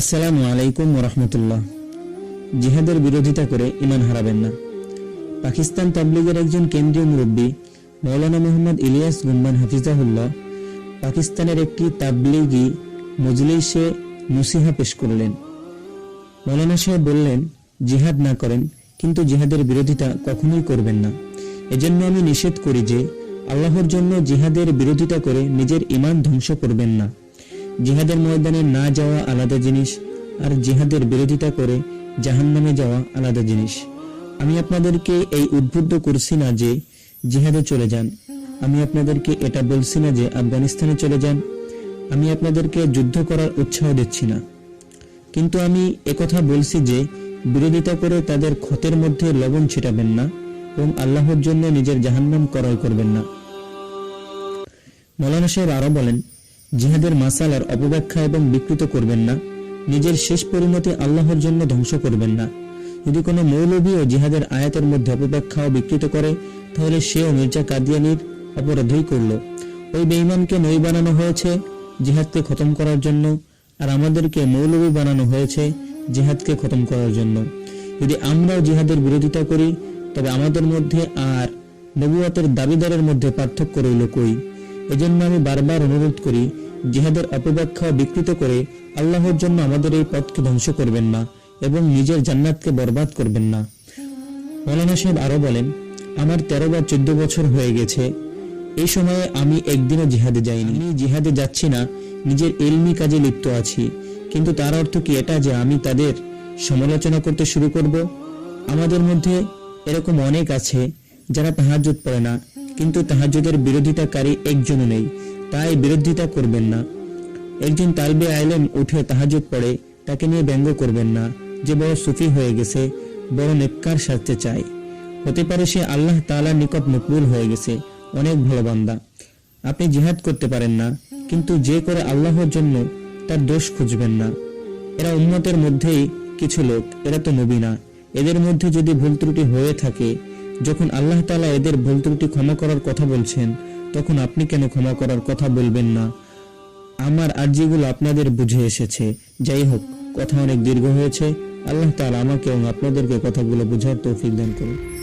আসসালামু আলাইকুম রহমতুল্লাহ জিহাদের বিরোধিতা করে ইমান হারাবেন না। পাকিস্তান তাবলিগের একজন কেন্দ্রীয় মুরব্বী মৌলানা মোহাম্মদ ইলিয়াস গুম্মান হাফিজাহুল্লাহ, পাকিস্তানের একটি তাবলিগি মজলিসে নসিহা পেশ করলেন। মৌলানা সাহেব বললেন, জিহাদ না করেন, কিন্তু জিহাদের বিরোধিতা কখনোই করবেন না। এজন্য আমি নিষেধ করি যে, আল্লাহর জন্য জিহাদের বিরোধিতা করে নিজের ইমান ধ্বংস করবেন না। জিহাদের ময়দানে না যাওয়া আলাদা জিনিস, আর জিহাদের বিরোধিতা করে জাহান্নামে যাওয়া আলাদা জিনিস। আমি আপনাদেরকে এই উদ্বুদ্ধ করছি না যে জিহাদে চলে যান। আমি আপনাদেরকে এটা বলছি না যে আফগানিস্তানে চলে যান। আমি আপনাদেরকে যুদ্ধ করার উৎসাহ দিচ্ছি না। কিন্তু আমি একথা বলছি যে বিরোধিতা করে তাদের ক্ষতের মধ্যে লবণ ছিটাবেন না এবং আল্লাহর জন্য নিজের জাহান্নাম ক্রয় করবেন না। মৌলানা সাহেব আরও বলেন জিহাদের মাসালার অপব্যাখ্যা এবং বিকৃত করবেন না। নিজের শেষ পরিণতি আল্লাহর জন্য ধ্বংস করবেন না। যদি কোনো মৌলবীও জিহাদের আয়াতের মধ্যে অপব্যাখ্যা ও বিকৃত করে, তাহলে সেও মির্জা কাদিয়ানির অপরাধই করল। ওই বেঈমানকে নই বানানো হয়েছে, জিহাদকে খতম করার জন্য, আর আমাদেরকে মৌলবী বানানো হয়েছে, জিহাদকে খতম করার জন্য। যদি আমরাও জিহাদের বিরোধিতা করি, তবে আমাদের মধ্যে আর নবুয়াতের দাবিদারের মধ্যে পার্থক্য রইল কই? এজন্য আমি বারবার অনুরোধ করি জিহাদের অপব্যাখ্যা বিকৃত করে আল্লাহর জন্য আমাদের এই পথকে ধ্বংস করবেন না এবং নিজের জান্নাতকে বরবাদ করবেন না। মৌলানা সাহেব আরও বলেন, আমার তেরো বা চোদ্দ বছর হয়ে গেছে। এই সময়ে আমি একদিনও জিহাদে যাইনি। আমি জিহাদে যাচ্ছি না, নিজের এলমি কাজে লিপ্ত আছি। কিন্তু তার অর্থ কি এটা যে আমি তাদের সমালোচনা করতে শুরু করব? আমাদের মধ্যে এরকম অনেক আছে যারা তাহাজ্জুদ পড়ে না, কিন্তু তাহাজ্জুদের বিরোধিতাকারী একজনও নেই। তাই বিরোধিতা করবেন না। একজন তালবে আইলেম উঠে তাহাজ্জুদ পড়ে, তাকে নিয়ে ব্যঙ্গ করবেন না। যে বড় সুফি হয়ে গেছে, বড় নেককার সাজতে চায়। হতে পারে সে আল্লাহ তাআলার নিকট মকবুল হয়ে গেছে, অনেক ভালো বান্দা। আপনি জিহাদ করতে পারেন না, কিন্তু যে করে আল্লাহর জন্য তার দোষ খুঁজবেন না। এরা উন্মতের মধ্যেই কিছু লোক, এরা তো নবী না। এদের মধ্যে যদি ভুল ত্রুটি হয়ে থাকে, যখন আল্লাহ তালা এদের ভুল ত্রুটি ক্ষমা করার কথা বলছেন তখন আপনি কেন ক্ষমা করার কথা বলবেন না? আমার আর্জিগুলো আপনাদের বুঝে এসেছে। যাই হোক কথা অনেক দীর্ঘ হয়েছে। আল্লাহ তাআলা আমাকে এবং আপনাদেরকে কথাগুলো বোঝার তৌফিক দান করুন।